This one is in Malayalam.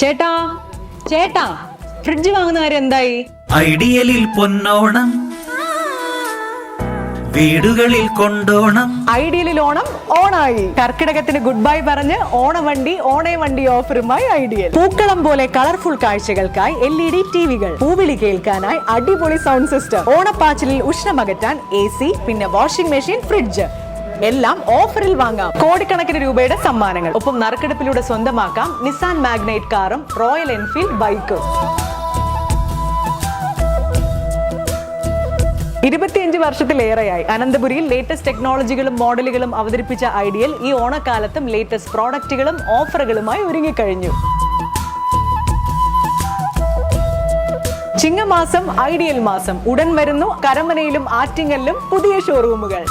ചേട്ടാ ചേട്ടാ ഫ്രിഡ്ജ് വാങ്ങുന്നവരെന്തായി എന്തായി? ഐഡിയലിൽ പൊന്നോണം വീടുകളിൽ കൊണ്ടോണം. ഐഡിയലിൽ ഓണം ഓണായി. കർക്കിടകത്തിന് ഗുഡ് ബൈ പറഞ്ഞ് ഓണവണ്ടി ഓണേ വണ്ടി ഓഫറുമായി ഐഡിയൽ. പൂക്കളം പോലെ കളർഫുൾ കാഴ്ചകൾക്കായി എൽ ഇ ഡി ടിവികൾ. പൂവിളി കേൾക്കാനായി അടിപൊളി സൗണ്ട് സിസ്റ്റം ഓണപ്പാച്ചിലിൽ ഉഷ്ണമകറ്റാൻ എ സി പിന്നെ വാഷിംഗ് മെഷീൻ ഫ്രിഡ്ജ് എല്ലാം ഓഫറിൽ വാങ്ങാം. കോടിക്കണക്കിന് രൂപയുടെ സമ്മാനങ്ങൾ. ഒപ്പം നറുക്കെടുപ്പിലൂടെ സ്വന്തമാക്കാം നിസാൻ മാഗ്നൈറ്റ് കാറും റോയൽ എൻഫീൽഡ് ബൈക്കും. ഇരുപത്തിയഞ്ച് വർഷത്തിലേറെയായി അനന്തപുരിയിൽ ലേറ്റസ്റ്റ് ടെക്നോളജികളും മോഡലുകളും അവതരിപ്പിച്ച ഐഡിയൽ ഈ ഓണക്കാലത്തും ലേറ്റസ്റ്റ് പ്രോഡക്റ്റുകളും ഓഫറുകളുമായി ഒരുങ്ങിക്കഴിഞ്ഞു. ചിങ്ങമാസം ഐഡിയൽ മാസം ഉടൻ വരുന്നു കരമനയിലും ആറ്റിങ്ങലിലും പുതിയ ഷോറൂമുകൾ